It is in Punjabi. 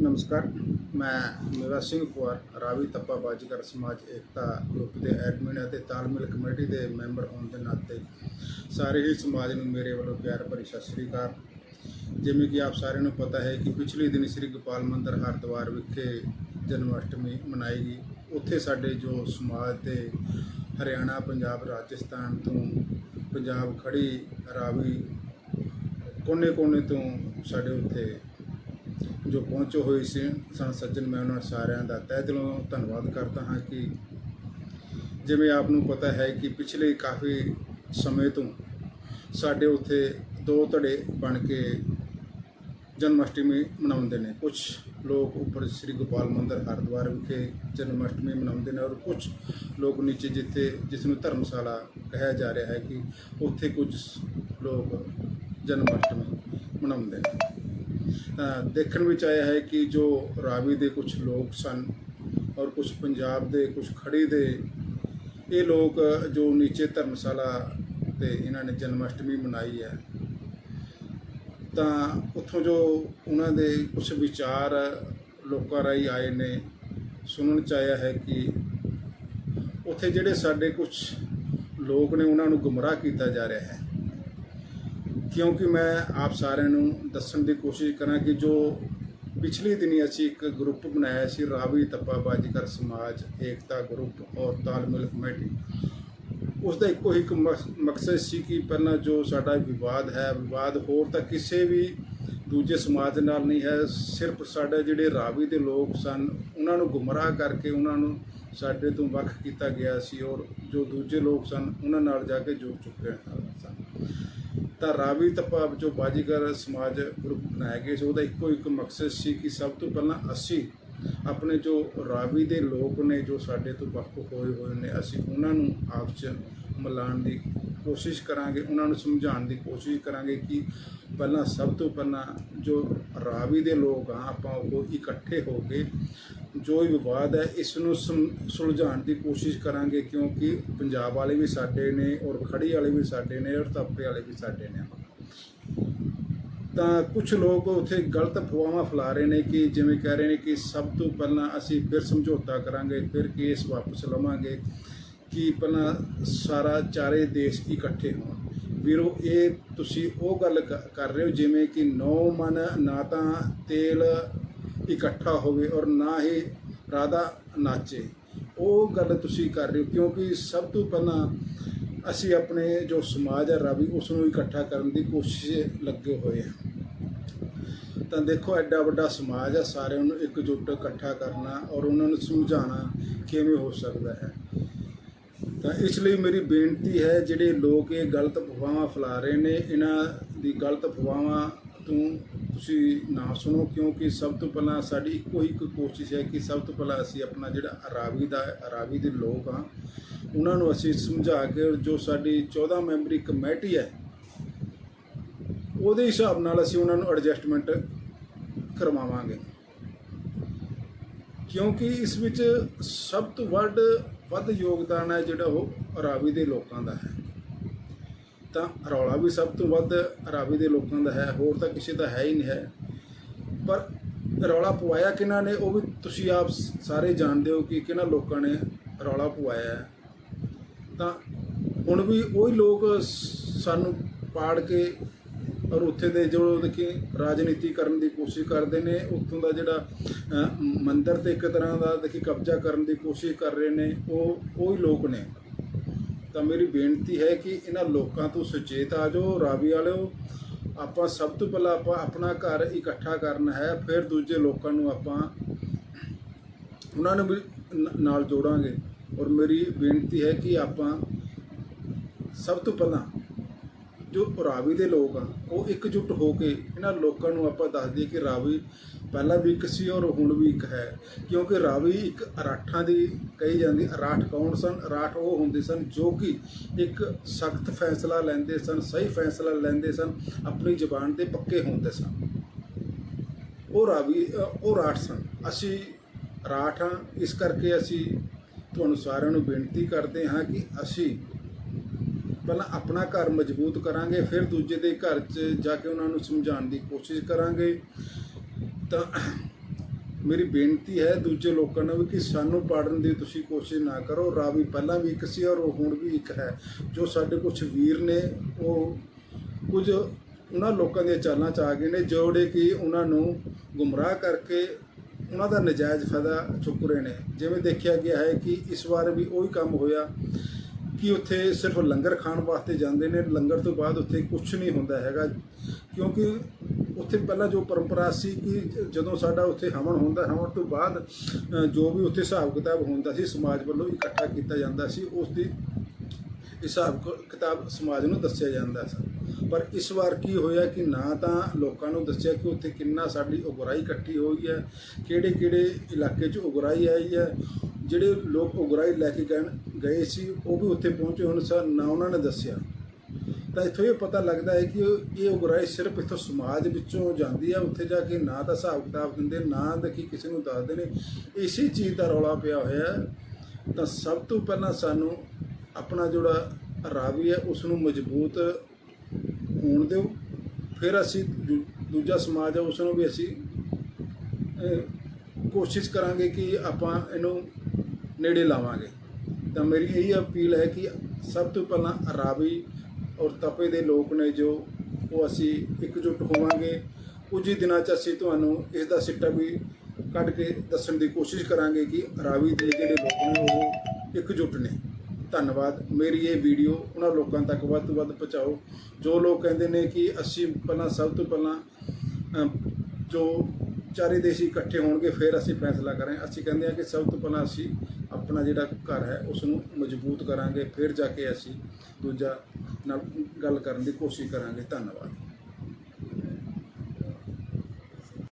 ਨਮਸਕਾਰ, ਮੈਂ ਮੇਵਾ ਸਿੰਘ ਕੁਆਰ ਰਾਵੀ ਤੱਪਾ, ਬਾਜੀਗਰ ਸਮਾਜ, ਏਕਤਾ ਗਰੁੱਪ ਦੇ ਐਡਮਿਨ ਅਤੇ ਤਾਲਮੇਲ ਕਮੇਟੀ ਦੇ ਮੈਂਬਰ ਹੋਣ ਦੇ ਨਾਤੇ ਸਾਰੇ ਹੀ ਸਮਾਜ ਨੂੰ ਮੇਰੇ ਵੱਲੋਂ ਪਿਆਰ ਭਰੀ ਸਤਿ ਸ੍ਰੀ ਅਕਾਲ। ਜਿਵੇਂ ਕਿ ਆਪ ਸਾਰਿਆਂ ਨੂੰ ਪਤਾ ਹੈ ਕਿ ਪਿਛਲੇ ਦਿਨ ਸ੍ਰੀ ਗੋਪਾਲ ਮੰਦਿਰ ਹਰਿਦੁਆਰ ਵਿਖੇ ਜਨਮ ਅਸ਼ਟਮੀ ਮਨਾਈ ਗਈ। ਉੱਥੇ ਸਾਡੇ ਜੋ ਸਮਾਜ ਦੇ ਹਰਿਆਣਾ, ਪੰਜਾਬ, ਰਾਜਸਥਾਨ ਤੋਂ ਪੰਜਾਬ ਖੜੀ ਰਾਵੀ ਕੋਨੇ-ਕੋਨੇ ਤੋਂ ਸਾਡੇ ਉੱਥੇ ਜੋ ਪਹੁੰਚੇ ਹੋਏ ਸੀ ਸਨ ਸੱਜਣ, ਮੈਂ ਉਹਨਾਂ ਸਾਰਿਆਂ ਦਾ ਤਹਿ ਦਿਲੋਂ ਧੰਨਵਾਦ ਕਰਦਾ ਹਾਂ ਕਿ ਜਿਵੇਂ ਆਪ ਨੂੰ ਪਤਾ ਹੈ ਕਿ ਪਿਛਲੇ ਕਾਫੀ ਸਮੇਂ ਤੋਂ ਸਾਡੇ ਉੱਥੇ ਦੋ ਧੜੇ ਬਣ ਕੇ ਜਨਮ ਅਸ਼ਟਮੀ ਮਨਾਉਂਦੇ ਨੇ। ਕੁਝ ਲੋਕ ਉੱਪਰ ਸ੍ਰੀ ਗੋਪਾਲ ਮੰਦਿਰ ਹਰਿਦੁਆਰ ਵਿਖੇ ਜਨਮ ਅਸ਼ਟਮੀ ਮਨਾਉਂਦੇ ਨੇ ਔਰ ਕੁਝ ਲੋਕ ਨੀਚੇ ਜਿੱਥੇ, ਜਿਸ ਨੂੰ ਧਰਮਸ਼ਾਲਾ ਕਿਹਾ ਜਾ ਰਿਹਾ ਹੈ ਕਿ ਉੱਥੇ ਕੁਝ ਲੋਕ ਜਨਮ ਅਸ਼ਟਮੀ ਮਨਾਉਂਦੇ ਨੇ। ਦੇਖਣ ਵਿੱਚ ਆਇਆ ਹੈ ਕਿ ਜੋ ਰਾਵੀ ਦੇ ਕੁਝ ਲੋਕ ਸਨ ਔਰ ਕੁਝ ਪੰਜਾਬ ਦੇ ਕੁਝ ਖੜੀ ਦੇ, ਇਹ ਲੋਕ ਜੋ ਨੀਚੇ ਧਰਮਸ਼ਾਲਾ ਤੇ ਇਹਨਾਂ ਨੇ ਜਨਮ ਅਸ਼ਟਮੀ ਮਨਾਈ ਹੈ, ਤਾਂ ਉੱਥੋਂ ਜੋ ਉਹਨਾਂ ਦੇ ਕੁਝ ਵਿਚਾਰ ਲੋਕਾਂ ਰਾਹੀਂ ਆਏ ਨੇ, ਸੁਣਨ ਚ ਆਇਆ ਹੈ ਕਿ ਉੱਥੇ ਜਿਹੜੇ ਸਾਡੇ ਕੁਝ ਲੋਕ ਨੇ ਉਹਨਾਂ ਨੂੰ ਗੁੰਮਰਾਹ ਕੀਤਾ ਜਾ ਰਿਹਾ ਹੈ। ਕਿਉਂਕਿ ਮੈਂ ਆਪ ਸਾਰਿਆਂ ਨੂੰ ਦੱਸਣ ਦੀ ਕੋਸ਼ਿਸ਼ ਕਰਾਂ ਕਿ ਜੋ ਪਿਛਲੇ ਦਿਨੀ ਅਸੀਂ ਇੱਕ ਗਰੁੱਪ ਬਣਾਇਆ ਸੀ, ਰਾਵੀ ਤੱਪਾ ਬਾਜੀਕਰ ਸਮਾਜ, ਏਕਤਾ ਗਰੁੱਪ ਔਰ ਤਾਲਮੇਲ ਕਮੇਟੀ। ਉਸ ਦਾ ਇੱਕੋ ਇੱਕ ਮਕ- ਮਕਸਦ ਸੀ ਕਿ ਪਹਿਲਾਂ ਜੋ ਸਾਡਾ ਵਿਵਾਦ ਹੈ, ਵਿਵਾਦ ਹੋਰ ਤਾਂ ਕਿਸੇ ਵੀ ਦੂਜੇ ਸਮਾਜ ਨਾਲ ਨਹੀਂ ਹੈ, ਸਿਰਫ ਸਾਡੇ ਜਿਹੜੇ ਰਾਵੀ ਦੇ ਲੋਕ ਸਨ, ਉਹਨਾਂ ਨੂੰ ਗੁੰਮਰਾਹ ਕਰਕੇ ਉਹਨਾਂ ਨੂੰ ਸਾਡੇ ਤੋਂ ਵੱਖ ਕੀਤਾ ਗਿਆ ਸੀ ਔਰ ਜੋ ਦੂਜੇ ਲੋਕ ਸਨ, ਉਹਨਾਂ ਨਾਲ ਜਾ ਕੇ ਜੁੜ ਚੁੱਕੇ ਸਨ। ਤਾਂ ਰਾਵੀ ਤਪਾ ਜੋ ਬਾਜੀਗਰ ਸਮਾਜ ਗਰੁੱਪ ਬਣਾਇਆ ਗਿਆ ਸੀ। ਉਹਦਾ ਇੱਕੋ ਇੱਕ ਮਕਸਦ ਸੀ ਕਿ ਸਭ ਤੋਂ ਪਹਿਲਾਂ ਅਸੀਂ ਆਪਣੇ ਜੋ ਰਾਵੀ ਦੇ ਲੋਕ ਨੇ, ਜੋ ਸਾਡੇ ਤੋਂ ਵੱਖ ਹੋਏ ਹੋਏ ਨੇ, ਅਸੀਂ ਉਹਨਾਂ ਨੂੰ ਆਪ 'ਚ ਮਿਲਾਉਣ ਦੀ ਕੋਸ਼ਿਸ਼ ਕਰਾਂਗੇ, ਉਹਨਾਂ ਨੂੰ ਸਮਝਾਉਣ ਦੀ ਕੋਸ਼ਿਸ਼ ਕਰਾਂਗੇ ਕਿ ਪਹਿਲਾਂ ਸਭ ਤੋਂ ਪਹਿਲਾਂ ਜੋ ਰਾਵੀ ਦੇ ਲੋਕ ਆ, ਆਪਾਂ ਉਹ ਇਕੱਠੇ ਹੋ ਕੇ ਜੋ ਵੀ ਵਿਵਾਦ ਹੈ, ਇਸ ਨੂੰ ਸਮ- ਸੁਲਝਾਉਣ ਦੀ ਕੋਸ਼ਿਸ਼ ਕਰਾਂਗੇ ਕਿਉਂਕਿ ਪੰਜਾਬ ਵਾਲੇ ਵੀ ਸਾਡੇ ਨੇ ਔਰ ਖੜੀ ਵਾਲੇ ਵੀ ਸਾਡੇ ਨੇ ਔਰ ਤਾਪੇ ਵਾਲੇ ਵੀ ਸਾਡੇ ਨੇ। ਤਾਂ ਕੁਝ ਲੋਕ ਉੱਥੇ ਗਲਤ ਅਫਵਾਹਾਂ ਫੈਲਾ ਰਹੇ ਨੇ ਕਿ ਜਿਵੇਂ ਕਹਿ ਰਹੇ ਨੇ ਕਿ ਸਭ ਤੋਂ ਪਹਿਲਾਂ ਅਸੀਂ ਫਿਰ ਸਮਝੌਤਾ ਕਰਾਂਗੇ, ਫਿਰ ਕੇਸ ਵਾਪਸ ਲਵਾਂਗੇ ਕਿ ਪਹਿਲਾਂ ਸਾਰਾ ਚਾਰੇ ਦੇਸ਼ ਇਕੱਠੇ ਹੋਣ। ਵੀਰੋ, ਇਹ ਤੁਸੀਂ ਉਹ ਗੱਲ ਕ- ਕਰ ਰਹੇ ਹੋ ਜਿਵੇਂ ਕਿ ਨੌ ਮਨ, ਨਾ ਤਾਂ ਤੇਲ ਇਕੱਠਾ ਹੋਵੇ ਔਰ ਨਾ ਹੀ ਰਾਧਾ ਨਾਚੇ। ਉਹ ਗੱਲ ਤੁਸੀਂ ਕਰ ਰਹੇ ਹੋ, ਕਿਉਂਕਿ ਸਭ ਤੋਂ ਪਹਿਲਾਂ ਅਸੀਂ ਆਪਣੇ ਜੋ ਸਮਾਜ ਹੈ ਰਾਵੀ ਉਸ ਨੂੰ ਇਕੱਠਾ ਕਰਨ ਦੀ ਕੋਸ਼ਿਸ਼ ਲੱਗੇ ਹੋਏ ਹਾਂ। ਤਾਂ ਦੇਖੋ, ਐਡਾ ਵੱਡਾ ਸਮਾਜ ਹੈ, ਸਾਰਿਆਂ ਨੂੰ ਇਕਜੁੱਟ ਇਕੱਠਾ ਕਰਨਾ ਔਰ ਉਹਨਾਂ ਨੂੰ ਸਮਝਾਉਣਾ ਕਿਵੇਂ ਹੋ ਸਕਦਾ ਹੈ। ਤਾਂ ਇਸ ਲਈ ਮੇਰੀ ਬੇਨਤੀ ਹੈ, ਜਿਹੜੇ ਲੋਕ ਇਹ ਗਲਤ ਅਫਵਾਹਾਂ ਫੈਲਾ ਰਹੇ ਨੇ, ਇਹਨਾਂ ਦੀ ਗਲਤ ਅਫਵਾਹਾਂ ਤੋਂ ਤੁਸੀਂ ਨਾ ਸੁਣੋ, ਕਿਉਂਕਿ ਸਭ ਤੋਂ ਪਹਿਲਾਂ ਸਾਡੀ ਇੱਕੋ ਹੀ ਇੱਕ ਕੋਸ਼ਿਸ਼ ਹੈ ਕਿ ਸਭ ਤੋਂ ਪਹਿਲਾਂ ਅਸੀਂ ਆਪਣਾ ਜਿਹੜਾ ਰਾਵੀ ਦਾ, ਅਰਾਵੀ ਦੇ ਲੋਕ ਆ ਉਹਨਾਂ ਨੂੰ ਅਸੀਂ ਸਮਝਾ ਕੇ ਜੋ ਸਾਡੀ 14 ਮੈਂਬਰੀ ਕਮੇਟੀ ਹੈ, ਉਹਦੇ ਹਿਸਾਬ ਨਾਲ ਅਸੀਂ ਉਹਨਾਂ ਨੂੰ ਐਡਜਸਟਮੈਂਟ ਕਰਵਾਵਾਂਗੇ। ਕਿਉਂਕਿ ਇਸ ਵਿੱਚ ਸਭ ਤੋਂ ਵੱਧ ਵੱਧ ਯੋਗਦਾਨ ਹੈ ਜਿਹੜਾ ਉਹ ਰਾਵੀ ਦੇ ਲੋਕਾਂ ਦਾ ਹੈ। ਤਾਂ ਰੌਲਾ ਵੀ ਸਭ ਤੋਂ ਵੱਧ ਰਾਵੀ ਦੇ ਲੋਕਾਂ ਦਾ ਹੈ, ਹੋਰ ਤਾਂ ਕਿਸੇ ਦਾ ਹੈ ਹੀ ਨਹੀਂ ਹੈ। ਪਰ ਰੌਲਾ ਪਵਾਇਆ ਕਿਹਨਾਂ ਨੇ, ਉਹ ਵੀ ਤੁਸੀਂ ਆਪ ਸਾਰੇ ਜਾਣਦੇ ਹੋ ਕਿ ਕਿਹਨਾਂ ਲੋਕਾਂ ਨੇ ਰੌਲਾ ਪਵਾਇਆ ਹੈ। ਤਾਂ ਹੁਣ ਵੀ ਉਹੀ ਲੋਕ ਸਾਨੂੰ ਪਾੜ ਕੇ ਔਰ ਉੱਥੇ ਦੇ ਜੋ ਦੇਖੀ ਰਾਜਨੀਤੀ ਕਰਨ ਦੀ ਕੋਸ਼ਿਸ਼ ਕਰਦੇ ਨੇ, ਉੱਥੋਂ ਦਾ ਜਿਹੜਾ ਮੰਦਰ ਤੇ ਇੱਕ ਤਰ੍ਹਾਂ ਦਾ ਦੇਖੀ ਕਬਜ਼ਾ ਕਰਨ ਦੀ ਕੋਸ਼ਿਸ਼ ਕਰ ਰਹੇ ਨੇ, ਉਹ, ਉਹੀ ਲੋਕ ਨੇ। ਤਾਂ ਮੇਰੀ ਬੇਨਤੀ ਹੈ ਕਿ ਇਹਨਾਂ ਲੋਕਾਂ ਤੋਂ ਸੁਚੇਤ ਆ ਜਾਓ, ਰਾਵੀ ਵਾਲਿਓ। ਆਪਾਂ ਸਭ ਤੋਂ ਪਹਿਲਾਂ ਆਪਾਂ ਆਪਣਾ ਘਰ ਇਕੱਠਾ ਕਰਨਾ ਹੈ, ਫਿਰ ਦੂਜੇ ਲੋਕਾਂ ਨੂੰ ਆਪਾਂ ਉਹਨਾਂ ਨੂੰ ਵੀ ਨਾਲ ਜੋੜਾਂਗੇ। ਔਰ ਮੇਰੀ ਬੇਨਤੀ ਹੈ ਕਿ ਆਪਾਂ ਸਭ ਤੋਂ ਪਹਿਲਾਂ ਜੋ ਰਾਵੀ ਦੇ ਲੋਕ ਆ, ਉਹ ਇਕਜੁੱਟ ਹੋ ਕੇ ਇਹਨਾਂ ਲੋਕਾਂ ਨੂੰ ਆਪਾਂ ਦੱਸ ਦਈਏ ਕਿ ਰਾਵੀ ਪਹਿਲਾਂ ਵੀ ਇੱਕ ਸੀ ਔਰ ਹੁਣ ਵੀ ਇੱਕ ਹੈ। ਕਿਉਂਕਿ ਰਾਵੀ ਇੱਕ ਅਰਾਠਾਂ ਦੀ ਕਹੀ ਜਾਂਦੀ, ਅਰਾਠ ਕੌਣ ਸਨ? ਅਰਾਠ ਉਹ ਹੁੰਦੇ ਸਨ ਜੋ ਕਿ ਇੱਕ ਸਖਤ ਫੈਸਲਾ ਲੈਂਦੇ ਸਨ, ਸਹੀ ਫੈਸਲਾ ਲੈਂਦੇ ਸਨ, ਆਪਣੀ ਜ਼ੁਬਾਨ ਤੇ ਪੱਕੇ ਹੁੰਦੇ ਸਨ। ਉਹ ਰਾਵੀ ਉਹ ਰਾਠ ਸਨ। ਅਸੀਂ ਰਾਠ ਹਾਂ। ਇਸ ਕਰਕੇ ਅਸੀਂ ਤੁਹਾਨੂੰ ਸਾਰਿਆਂ ਨੂੰ ਬੇਨਤੀ ਕਰਦੇ ਹਾਂ ਕਿ ਅਸੀਂ ਪਹਿਲਾਂ ਆਪਣਾ ਘਰ ਮਜ਼ਬੂਤ ਕਰਾਂਗੇ, ਫਿਰ ਦੂਜੇ ਦੇ ਘਰ 'ਚ ਜਾ ਕੇ ਉਹਨਾਂ ਨੂੰ ਸਮਝਾਉਣ ਦੀ ਕੋਸ਼ਿਸ਼ ਕਰਾਂਗੇ। ਤਾਂ ਮੇਰੀ ਬੇਨਤੀ ਹੈ ਦੂਜੇ ਲੋਕਾਂ ਨੂੰ ਵੀ ਕਿ ਸਾਨੂੰ ਪਾੜਨ ਦੀ ਤੁਸੀਂ ਕੋਸ਼ਿਸ਼ ਨਾ ਕਰੋ। ਰਾਵੀ ਪਹਿਲਾਂ ਵੀ ਇੱਕ ਸੀ ਔਰ ਉਹ ਹੁਣ ਵੀ ਇੱਕ ਹੈ। ਜੋ ਸਾਡੇ ਕੁਝ ਵੀਰ ਨੇ, ਉਹ ਕੁਝ ਉਹਨਾਂ ਲੋਕਾਂ ਦੀਆਂ ਚਾਲਾਂ ਚ ਆ ਗਏ ਨੇ, ਜਿਹੜੇ ਕਿ ਉਹਨਾਂ ਨੂੰ ਗੁੰਮਰਾਹ ਕਰਕੇ ਉਹਨਾਂ ਦਾ ਨਜਾਇਜ਼ ਫਾਇਦਾ ਚੁੱਕ ਰਹੇ ਨੇ। ਜਿਵੇਂ ਦੇਖਿਆ ਗਿਆ ਹੈ ਕਿ ਇਸ ਵਾਰ ਵੀ ਉਹੀ ਕੰਮ ਹੋਇਆ ਕਿ ਉੱਥੇ ਸਿਰਫ ਲੰਗਰ ਖਾਣ ਵਾਸਤੇ ਜਾਂਦੇ ਨੇ। ਲੰਗਰ ਤੋਂ ਬਾਅਦ ਉੱਥੇ ਕੁਝ ਨਹੀਂ ਹੁੰਦਾ ਹੈਗਾ, ਕਿਉਂਕਿ ਉੱਥੇ ਪਹਿਲਾਂ ਜੋ ਪਰੰਪਰਾ ਸੀ ਕਿ ਜਦੋਂ ਸਾਡਾ ਉੱਥੇ ਹਵਨ ਹੁੰਦਾ, ਹਵਨ ਤੋਂ ਬਾਅਦ ਜੋ ਵੀ ਉੱਥੇ ਹਿਸਾਬ ਕਿਤਾਬ ਹੁੰਦਾ ਸੀ, ਸਮਾਜ ਵੱਲੋਂ ਇਕੱਠਾ ਕੀਤਾ ਜਾਂਦਾ ਸੀ, ਉਸ ਦੀ ਹਿਸਾਬ ਕਿਤਾਬ ਸਮਾਜ ਨੂੰ ਦੱਸਿਆ ਜਾਂਦਾ ਸੀ। ਪਰ ਇਸ ਵਾਰ ਕੀ ਹੋਇਆ ਕਿ ਨਾ ਤਾਂ ਲੋਕਾਂ ਨੂੰ ਦੱਸਿਆ ਕਿ ਉੱਥੇ ਕਿੰਨਾ ਸਾਡੀ ਉਗਰਾਈ ਇਕੱਠੀ ਹੋਈ ਹੈ ਕਿਹੜੇ ਕਿਹੜੇ ਇਲਾਕੇ 'ਚ ਉਗਰਾਈ ਆਈ ਹੈ, ਜਿਹੜੇ ਲੋਕ ਉਗਰਾਈ ਲੈ ਕੇ ਗਏ ਗਏ ਸੀ, ਉਹ ਵੀ ਉੱਥੇ ਪਹੁੰਚੇ ਹੁਣ ਸਰ ਨਾ ਉਹਨਾਂ ਨੇ ਦੱਸਿਆ। ਤਾਂ ਇੱਥੋਂ ਇਹ ਪਤਾ ਲੱਗਦਾ ਹੈ ਕਿ ਇਹ ਉਗਰਾਈ ਸਿਰਫ ਇੱਥੋਂ ਸਮਾਜ ਵਿੱਚੋਂ ਜਾਂਦੀ ਹੈ, ਉੱਥੇ ਜਾ ਕੇ ਨਾ ਤਾਂ ਹਿਸਾਬ ਕਿਤਾਬ ਦਿੰਦੇ, ਨਾ ਦੇਖੀ ਕਿਸੇ ਨੂੰ ਦੱਸਦੇ ਨੇ। ਇਸੇ ਚੀਜ਼ ਦਾ ਰੌਲਾ ਪਿਆ ਹੋਇਆ ਤਾਂ ਸਭ ਤੋਂ ਪਹਿਲਾਂ ਸਾਨੂੰ ਆਪਣਾ ਜਿਹੜਾ ਰਾਵੀ ਹੈ ਉਸ ਨੂੰ ਮਜ਼ਬੂਤ ਹੋਣ ਦਿਓ। ਫਿਰ ਅਸੀਂ ਦੂ- ਦੂਜਾ ਸਮਾਜ ਹੈ ਉਸ ਨੂੰ ਵੀ ਅਸੀਂ ਕੋਸ਼ਿਸ਼ ਕਰਾਂਗੇ ਕਿ ਆਪਾਂ ਇਹਨੂੰ ਨੇੜੇ ਲਾਵਾਂਗੇ। ਤਾਂ ਮੇਰੀ ਇਹੀ ਅਪੀਲ ਹੈ ਕਿ ਸਭ ਤੋਂ ਪਹਿਲਾਂ ਰਾਵੀ ਔਰ ਤਪੇ ਦੇ ਲੋਕ ਨੇ ਜੋ ਉਹ ਅਸੀਂ ਇਕਜੁੱਟ ਹੋਵਾਂਗੇ। ਕੁਝ ਹੀ ਦਿਨਾਂ 'ਚ ਅਸੀਂ ਤੁਹਾਨੂੰ ਇਸ ਦਾ ਸਿੱਟਾ ਵੀ ਕੱਢ ਕੇ ਦੱਸਣ ਦੀ ਕੋਸ਼ਿਸ਼ ਕਰਾਂਗੇ ਕਿ ਰਾਵੀ ਦੇ ਜਿਹੜੇ ਲੋਕ ਨੇ ਉਹ ਇਕਜੁੱਟ ਨੇ। ਧੰਨਵਾਦ। ਮੇਰੀ ਇਹ ਵੀਡੀਓ ਉਹਨਾਂ ਲੋਕਾਂ ਤੱਕ ਵੱਧ ਤੋਂ ਵੱਧ ਪਹੁੰਚਾਓ। ਜੋ ਲੋਕ ਕਹਿੰਦੇ ਨੇ ਕਿ ਅਸੀਂ ਪਹਿਲਾਂ ਸਭ ਤੋਂ ਪਹਿਲਾਂ ਜੋ ਚਾਰੇ ਦੇਸ਼ ਇਕੱਠੇ ਹੋਣਗੇ, ਫਿਰ ਅਸੀਂ ਫੈਸਲਾ ਕਰਾਂਗੇ। ਅਸੀਂ ਕਹਿੰਦੇ ਹਾਂ ਕਿ ਸਭ ਤੋਂ ਪਹਿਲਾਂ ਅਸੀਂ ਆਪਣਾ ਜਿਹੜਾ ਘਰ ਹੈ ਉਸ ਨੂੰ ਮਜ਼ਬੂਤ ਕਰਾਂਗੇ। ਫਿਰ ਜਾ ਕੇ ਅਸੀਂ ਦੂਜਾ ਨਾਲ ਗੱਲ ਕਰਨ ਦੀ ਕੋਸ਼ਿਸ਼ ਕਰਾਂਗੇ। ਧੰਨਵਾਦ।